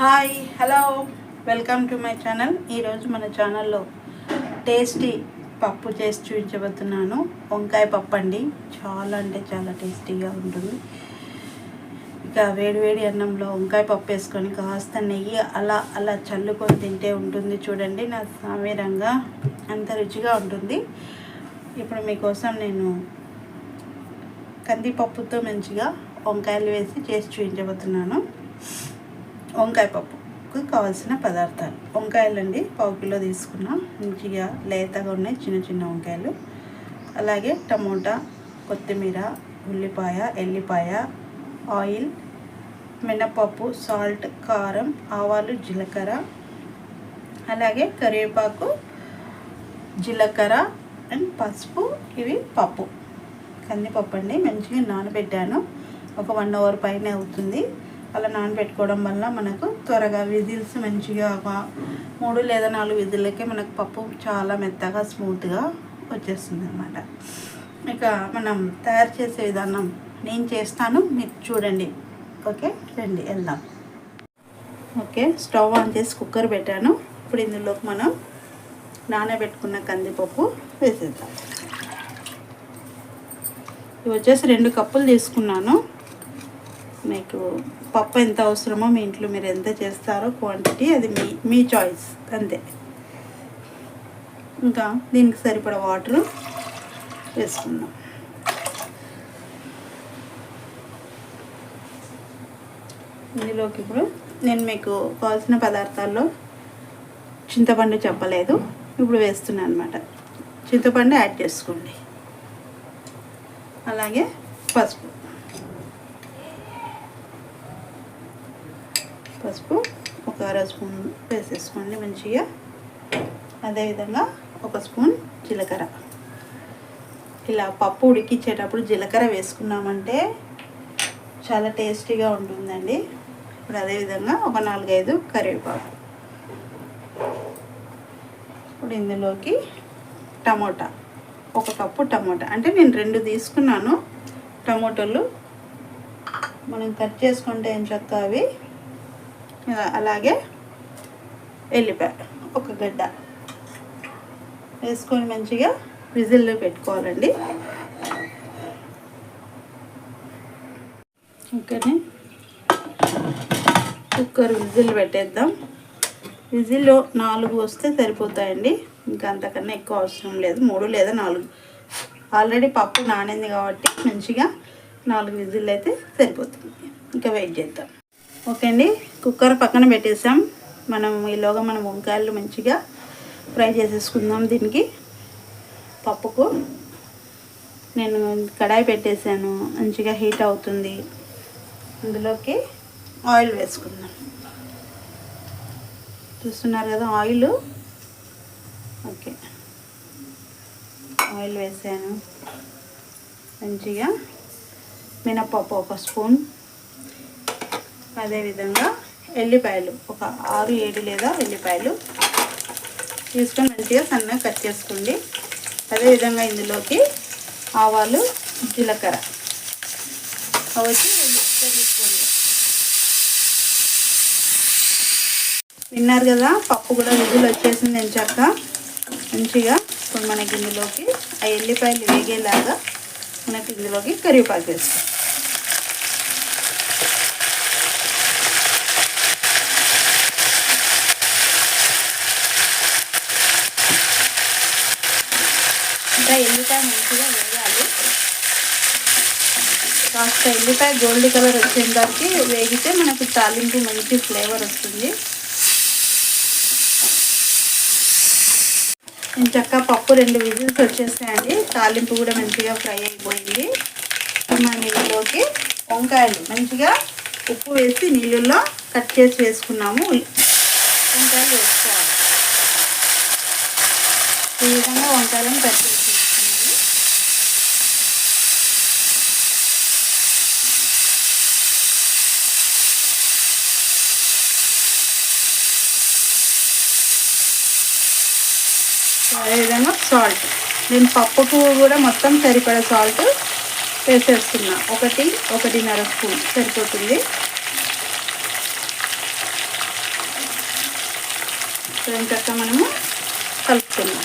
Hi hello. Welcome to my channel. ఈరోజు మన ఛానల్లో టేస్టీ పప్పు చేసి చూపించబోతున్నాను. వంకాయ పప్పు అండి. చాలా అంటే చాలా టేస్టీగా ఉంటుంది. ఇక వేడివేడి అన్నంలో వంకాయ పప్పు వేసుకొని కాస్త నెయ్యి అలా అలా చల్లుకొని తింటే ఉంటుంది చూడండి. నా సామీరంగా అంత రుచిగా ఉంటుంది. ఇప్పుడు మీకోసం నేను కందిపప్పుతో మంచిగా వంకాయలు వేసి చేసి చూపించబోతున్నాను. వంకాయ పప్పుకు కావాల్సిన పదార్థాలు. వంకాయలండి పావు కిలో తీసుకున్నాం. మంచిగా లేతగా ఉన్నాయి చిన్న చిన్న వంకాయలు. అలాగే టమోటా కొత్తిమీర ఉల్లిపాయ ఎల్లిపాయ ఆయిల్ మినపప్పు సాల్ట్ కారం ఆవాలు జీలకర్ర అలాగే కరివేపాకు జీలకర్ర అండ్ పసుపు. ఇవి పప్పు. కందిపప్పు అండి మంచిగా నానబెట్టాను. ఒక వన్ అవర్ పైన అవుతుంది. అలా నానబెట్టుకోవడం వల్ల మనకు త్వరగా విజిల్స్ మంచిగా ఒక మూడు లేదా నాలుగు విధులకే మనకు పప్పు చాలా మెత్తగా స్మూత్గా వచ్చేస్తుంది అనమాట ఇక మనం తయారు చేసే విధానం నేను చేస్తాను మీరు చూడండి. ఓకే? రండి వెళ్దాం. ఓకే స్టవ్ ఆన్ చేసి కుక్కర్ పెట్టాను. ఇప్పుడు ఇందులోకి మనం నానబెట్టుకున్న కందిపప్పు వేసేద్దాం. ఇవి వచ్చేసి రెండు కప్పులు తీసుకున్నాను. మీకు పప్పు ఎంత అవసరమో మీ ఇంట్లో మీరు ఎంత చేస్తారో క్వాంటిటీ అది మీ మీ చాయిస్ అంతే. ఇంకా దీనికి సరిపడ వాటర్ వేసుకుందాం. ఇందులోకి ఇప్పుడు నేను మీకు కావాల్సిన పదార్థాల్లో చింతపండు చెప్పలేదు. ఇప్పుడు వేస్తున్నాను అనమాట చింతపండు యాడ్ చేసుకోండి. అలాగే పసుపు. పసుపు ఒక అర స్పూన్ వేసేసుకోండి మంచిగా. అదేవిధంగా ఒక స్పూన్ జీలకర్ర. ఇలా పప్పు ఉడికించేటప్పుడు జీలకర్ర వేసుకున్నామంటే చాలా టేస్టీగా ఉంటుందండి. ఇప్పుడు అదేవిధంగా ఒక నాలుగైదు కరివేపాకు. ఇప్పుడు ఇందులోకి టమోటా. ఒక కప్పు టమోటా. అంటే నేను రెండు తీసుకున్నాను. టమోటాలు మనం కట్ చేసుకుంటే ఏం చక్క అవి? అలాగే ఎల్లిపాయ ఒక గడ్డ వేసుకొని మంచిగా విజిల్లో పెట్టుకోవాలండి. ఓకేనే? కుక్కర్ విజిల్ పెట్టేద్దాం. విజిల్లో నాలుగు వస్తే సరిపోతాయండి. ఇంకా అంతకన్నా ఎక్కువ అవసరం లేదు. మూడు లేదా నాలుగు. ఆల్రెడీ పప్పు నానింది కాబట్టి మంచిగా నాలుగు విజిల్ అయితే సరిపోతుంది. ఇంకా వెయిట్ చేద్దాం. ఓకే అండి. కుక్కర్ పక్కన పెట్టేసాం. మనం ఈలోగా మనం వంకాయలు మంచిగా ఫ్రై చేసేసుకుందాం దీనికి. పప్పుకు. నేను కడాయి పెట్టేశాను మంచిగా హీట్ అవుతుంది. అందులోకి ఆయిల్ వేసుకుందాం. చూస్తున్నారు కదా ఆయిల్? ఓకే. ఆయిల్ వేసాను. మంచిగా మినపప్పు ఒక స్పూన్. అదేవిధంగా ఎల్లిపాయలు ఒక ఆరు ఏడు లేదా ఎల్లిపాయలు. తీసుకొని మంచిగా సన్నగా కట్ చేసుకోండి. అదేవిధంగా ఇందులోకి ఆవాలు జీలకర్ర. వచ్చి తీసుకోండి విన్నారు కదా పప్పు కూడా విజులు వచ్చేసింది ఎంచాక మంచిగా ఇప్పుడు మనకి ఇందులోకి ఆ ఎల్లిపాయలు వేగేలాగా మనకి ఇందులోకి కరివేపాకు వేసుకోండి. ఉల్లిపాయ మంచిగా వేయాలి. కాస్త ఎల్లిపాయ గోల్డ్ కలర్ వచ్చేదానికి వేగితే మనకు తాలింపు మంచి ఫ్లేవర్ వస్తుంది. నేను చక్క పప్పు రెండు విజిల్స్ వచ్చేసాయండి. తాలింపు కూడా మంచిగా ఫ్రై అయిపోయింది. ఇప్పుడు మనం ఇందులోకి వంకాయలు మంచిగా ఉప్పు వేసి నీళ్ళల్లో కట్ చేసి వేసుకున్నాము. వంకాయలు వేసుకోవాలి. ఈ విధంగా వంకాయలను కట్ చేసి అదేవిధంగా సాల్ట్ నేను పప్పుకు కూడా మొత్తం సరిపడే సాల్ట్ వేసేస్తున్నా. ఒకటి ఒకటిన్నర స్పూన్ సరిపోతుంది. ఇంకా మనము కలుపుతున్నాం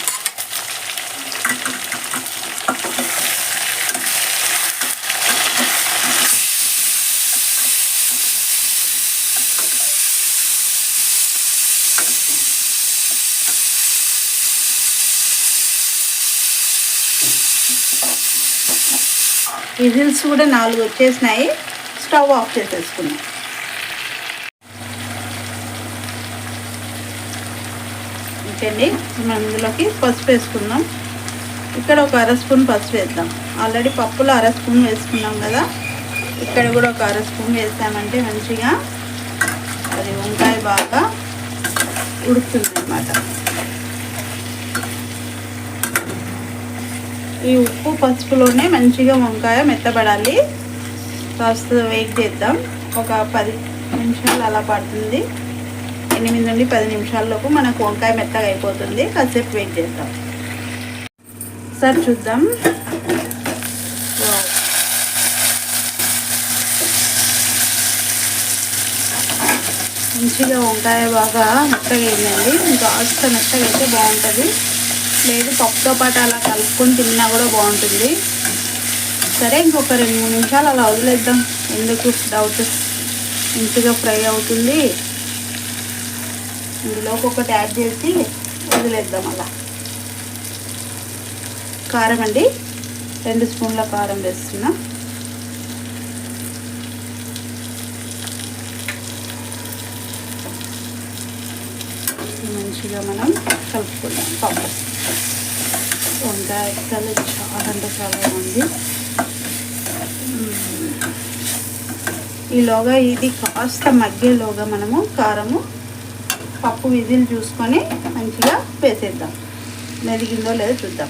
విజిల్స్ కూడా నాలుగు వచ్చేసినాయి. స్టవ్ ఆఫ్ చేసేసుకున్నాం ఇంకండి మనం ఇందులోకి పసుపు వేసుకుందాం. ఇక్కడ ఒక అర స్పూన్ పసుపు వేద్దాం. ఆల్రెడీ పప్పులో అర స్పూన్ వేసుకున్నాం కదా. ఇక్కడ కూడా ఒక అర స్పూన్ వేసామంటే మంచిగా అది వంకాయ బాగా ఉడుకుతుంది అన్నమాట ఈ ఉప్పు పసుపులోనే మంచిగా వంకాయ మెత్తబడాలి. కాస్త వెయిట్ చేద్దాం. ఒక పది నిమిషాలు అలా పడుతుంది. ఎనిమిది నుండి పది నిమిషాల్లోపు మనకు వంకాయ మెత్తగా అయిపోతుంది. కాసేపు వెయిట్ చేద్దాం. సార్ చూద్దాం. మంచిగా వంకాయ బాగా మెత్తగా అయిందండి. కాస్త మెత్తగా అయితే బాగుంటుంది. లేదు. పప్పుతో పాటు అలా కలుపుకొని తిన్నా కూడా బాగుంటుంది. సరే ఇంకొక రెండు మూడు నిమిషాలు అలా వదిలేద్దాం. ఎందుకు? డౌట్. మంచిగా ఫ్రై అవుతుంది. ఇందులోకి ఒకటి యాడ్ చేసి వదిలేద్దాం అలా. కారం అండి. రెండు స్పూన్ల కారం వేస్తున్నా. మంచిగా మనం కలుపుకుందాం. పప్పు వంకాయ కలర్ చాలా అంటే చాలా బాగుంది ఈలోగా ఇది కాస్త మగ్గేలోగా మనము కారము పప్పు విజిల్ చూసుకొని మంచిగా వేసేద్దాం. మెదిగిందో లేదో చూద్దాం.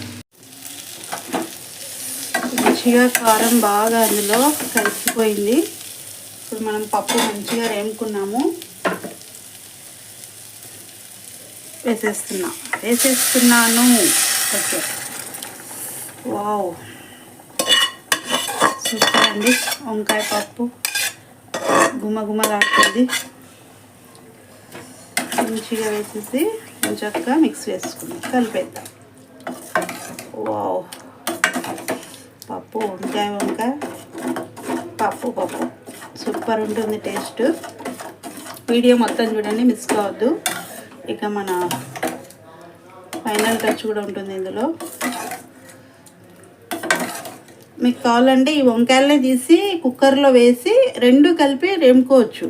మంచిగా కారం బాగా అందులో కలిసిపోయింది. ఇప్పుడు మనం పప్పు మంచిగా రేముకున్నాము వేసేస్తున్నా. వేసేస్తున్నాను. ఓకే. వావ్. సూపర్ అండి. వంకాయ పప్పు. గుమగుమలాడుతుంది మంచిగా వేసేసి చక్కగా మిక్స్ వేసుకుందాం కలిపేద్దాం. వావ్. పప్పు వంకాయ వంకాయ. పప్పు పప్పు. సూపర్ ఉంటుంది టేస్ట్. వీడియో మొత్తం చూడండి మిస్ కావద్దు. ఇక మన ఫైనల్ టచ్ కూడా ఉంటుంది ఇందులో. మీకు కావాలంటే ఈ వంకాయలని తీసి కుక్కర్లో వేసి రెండు కలిపి రేముకోవచ్చు.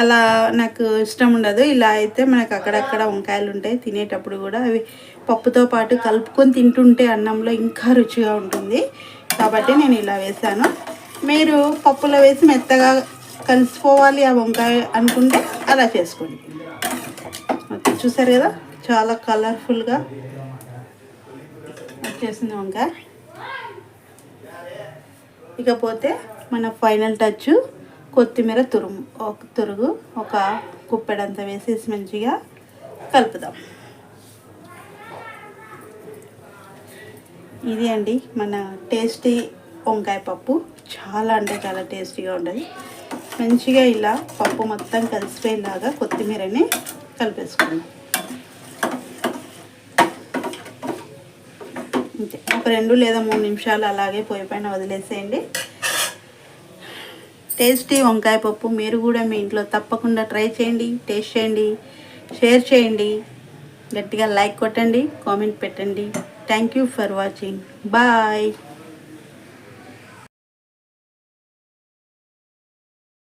అలా నాకు ఇష్టం ఉండదు. ఇలా అయితే మనకు అక్కడక్కడ వంకాయలు ఉంటాయి. తినేటప్పుడు కూడా అవి పప్పుతో పాటు కలుపుకొని తింటుంటే అన్నంలో ఇంకా రుచిగా ఉంటుంది. కాబట్టి నేను ఇలా వేసాను మీరు పప్పులో వేసి మెత్తగా కలిసిపోవాలి ఆ వంకాయ అనుకుంటే అలా చేసుకోండి. చూసారు కదా? చాలా కలర్ఫుల్గా వచ్చేసింది వంకాయ. ఇకపోతే మన ఫైనల్ టచ్ కొత్తిమీర తురుము ఒక తురుగు ఒక కుప్పెడంత వేసేసి మంచిగా కలుపుదాం. ఇది అండి మన టేస్టీ వంకాయ పప్పు. చాలా అంటే చాలా టేస్టీగా ఉంటుంది. మంచిగా ఇలా పప్పు మొత్తం కలిసిపోయేలాగా కొత్తిమీరని కలిపేసుకుందాం అంతే. ఒక రెండు లేదా మూడు నిమిషాలు అలాగే పొయ్యి పైన వదిలేసేయండి. టేస్టీ వంకాయ పప్పు మీరు కూడా మీ ఇంట్లో తప్పకుండా ట్రై చేయండి టేస్ట్ చేయండి షేర్ చేయండి. గట్టిగా లైక్ కొట్టండి కామెంట్ పెట్టండి. Thank you for watching bye